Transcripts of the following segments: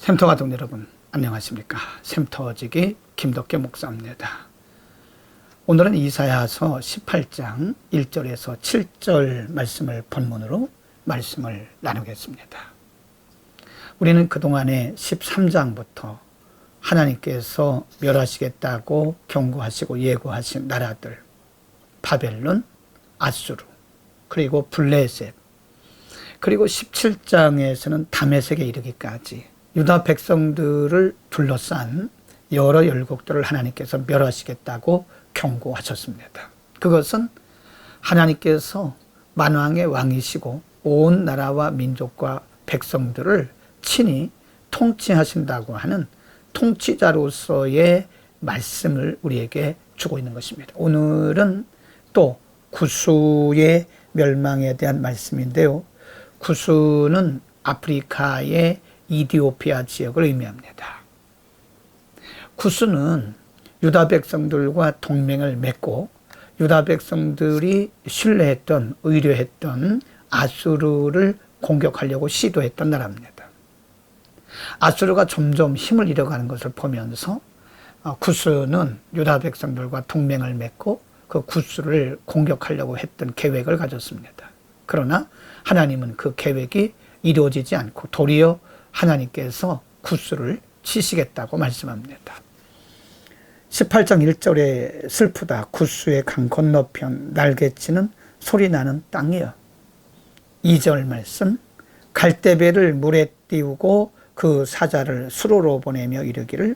샘터 가족 여러분 안녕하십니까? 샘터지기 김덕계 목사입니다. 오늘은 이사야서 18장 1절에서 7절 말씀을 본문으로 말씀을 나누겠습니다. 우리는 그동안에 13장부터 하나님께서 멸하시겠다고 경고하시고 예고하신 나라들 바벨론, 아수르, 그리고 블레셋, 그리고 17장에서는 다메섹에 이르기까지 유다 백성들을 둘러싼 여러 열국들을 하나님께서 멸하시겠다고 경고하셨습니다. 그것은 하나님께서 만왕의 왕이시고 온 나라와 민족과 백성들을 친히 통치하신다고 하는 통치자로서의 말씀을 우리에게 주고 있는 것입니다. 오늘은 또 구수의 멸망에 대한 말씀인데요. 구수는 아프리카의 이디오피아 지역을 의미합니다. 구스는 유다 백성들과 동맹을 맺고 유다 백성들이 신뢰했던 의뢰했던 아수르를 공격하려고 시도했던 나라입니다. 아수르가 점점 힘을 잃어가는 것을 보면서 어, 구스는 유다 백성들과 동맹을 맺고 그 구스를 공격하려고 했던 계획을 가졌습니다. 그러나 하나님은 그 계획이 이루어지지 않고 도리어 하나님께서 구스를 치시겠다고 말씀합니다. 18장 1절에 슬프다. 구스의 강 건너편 날개치는 소리 나는 땅이여. 2절 말씀 갈대배를 물에 띄우고 그 사자를 수로로 보내며 이르기를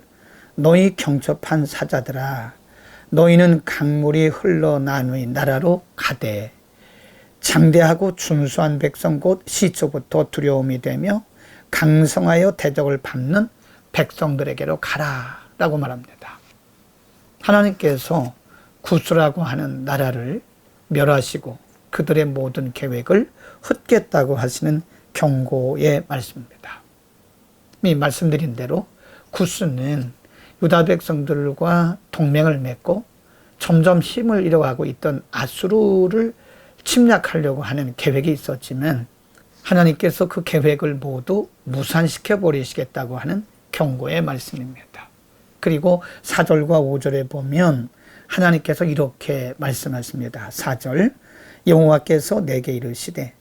너희 경첩한 사자들아 너희는 강물이 흘러나누이 나라로 가되 장대하고 준수한 백성 곧 시초부터 두려움이 되며 강성하여 대적을 밟는 백성들에게로 가라 라고 말합니다. 하나님께서 구수라고 하는 나라를 멸하시고 그들의 모든 계획을 흩겠다고 하시는 경고의 말씀입니다. 이 말씀드린 대로 구스는 유다 백성들과 동맹을 맺고 점점 힘을 잃어가고 있던 아수르를 침략하려고 하는 계획이 있었지만 하나님께서 그 계획을 모두 무산시켜 버리시겠다고 하는 경고의 말씀입니다. 그리고 4절과 5절에 보면 하나님께서 이렇게 말씀하십니다. 4절 여호와께서 내게 이르시되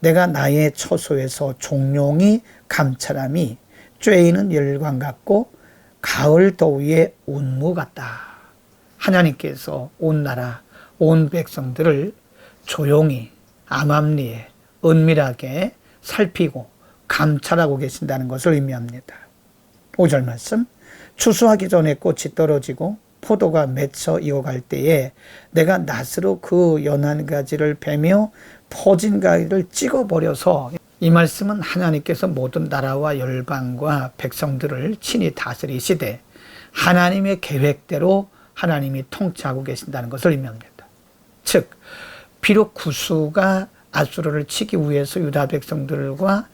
내가 나의 처소에서 종용이 감찰함이 쬐이는 열광 같고 가을 더위에 운무 같다. 하나님께서 온 나라 온 백성들을 조용히 암암리에 은밀하게 살피고 감찰하고 계신다는 것을 의미합니다. 5절 말씀 추수하기 전에 꽃이 떨어지고 포도가 맺혀 익어갈 때에 내가 낫으로 그 연한 가지를 베며 퍼진 가지를 찍어버려서 이 말씀은 하나님께서 모든 나라와 열방과 백성들을 친히 다스리시되 하나님의 계획대로 하나님이 통치하고 계신다는 것을 의미합니다. 즉 비록 구수가 아수르를 치기 위해서 유다 백성들과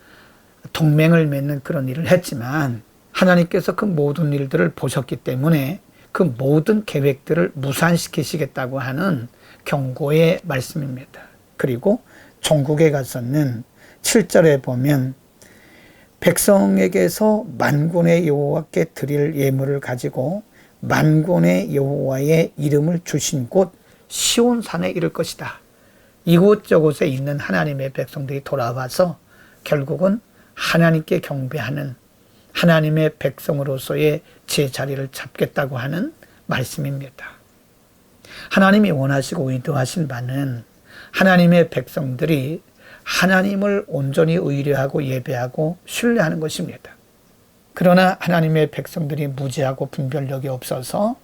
동맹을 맺는 그런 일을 했지만 하나님께서 그 모든 일들을 보셨기 때문에 그 모든 계획들을 무산시키시겠다고 하는 경고의 말씀입니다. 그리고 종국에 가서는 7절에 보면 백성에게서 만군의 여호와께 드릴 예물을 가지고 만군의 여호와의 이름을 주신 곳 시온산에 이를 것이다. 이곳저곳에 있는 하나님의 백성들이 돌아와서 결국은 하나님께 경배하는 하나님의 백성으로서의 제 자리를 잡겠다고 하는 말씀입니다. 하나님이 원하시고 의도하신 바는 하나님의 백성들이 하나님을 온전히 의뢰하고 예배하고 신뢰하는 것입니다. 그러나 하나님의 백성들이 무지하고 분별력이 없어서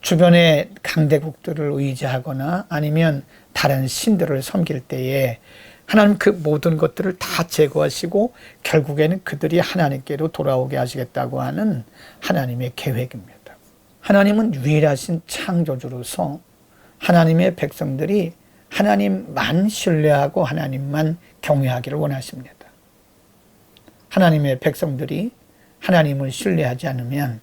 주변의 강대국들을 의지하거나 아니면 다른 신들을 섬길 때에 하나님 그 모든 것들을 다 제거하시고 결국에는 그들이 하나님께로 돌아오게 하시겠다고 하는 하나님의 계획입니다. 하나님은 유일하신 창조주로서 하나님의 백성들이 하나님만 신뢰하고 하나님만 경외하기를 원하십니다. 하나님의 백성들이 하나님을 신뢰하지 않으면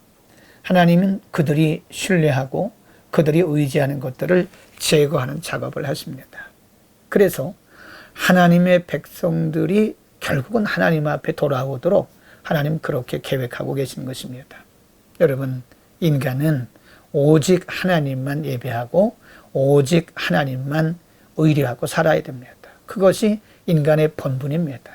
하나님은 그들이 신뢰하고 그들이 의지하는 것들을 제거하는 작업을 하십니다. 그래서 하나님의 백성들이 결국은 하나님 앞에 돌아오도록 하나님 그렇게 계획하고 계시는 것입니다. 여러분, 인간은 오직 하나님만 예배하고 오직 하나님만 의뢰하고 살아야 됩니다. 그것이 인간의 본분입니다.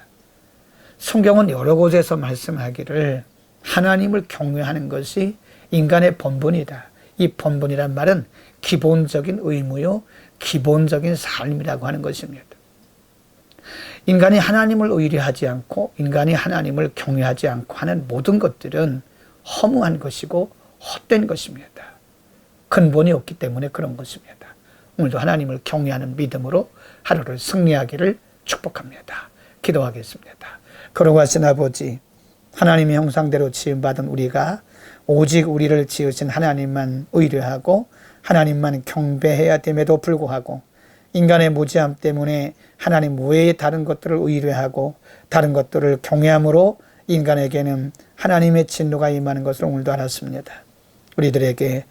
성경은 여러 곳에서 말씀하기를 하나님을 경외하는 것이 인간의 본분이다. 이 본분이란 말은 기본적인 의무요, 기본적인 삶이라고 하는 것입니다. 인간이 하나님을 의뢰하지 않고 인간이 하나님을 경외하지 않고 하는 모든 것들은 허무한 것이고 헛된 것입니다. 근본이 없기 때문에 그런 것입니다. 오늘도 하나님을 경외하는 믿음으로 하루를 승리하기를 축복합니다. 기도하겠습니다. 걸어가신 아버지, 하나님의 형상대로 지음받은 우리가 오직 우리를 지으신 하나님만 의뢰하고 하나님만 경배해야 됨에도 불구하고 인간의 무지함 때문에 하나님 외에 다른 것들을 의뢰하고 다른 것들을 경외함으로 인간에게는 하나님의 진노가 임하는 것을 오늘도 알았습니다. 우리들에게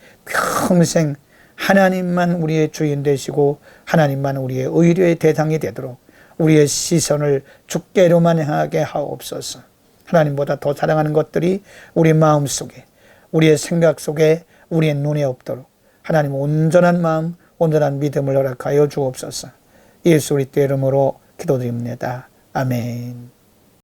평생 하나님만 우리의 주인 되시고 하나님만 우리의 의뢰의 대상이 되도록 우리의 시선을 주께로만 향하게 하옵소서. 하나님보다 더 사랑하는 것들이 우리 마음 속에, 우리의 생각 속에, 우리의 눈에 없도록 하나님 온전한 마음, 온전한 믿음을 허락하여 주옵소서. 예수 그리스도 이름으로 기도드립니다. 아멘.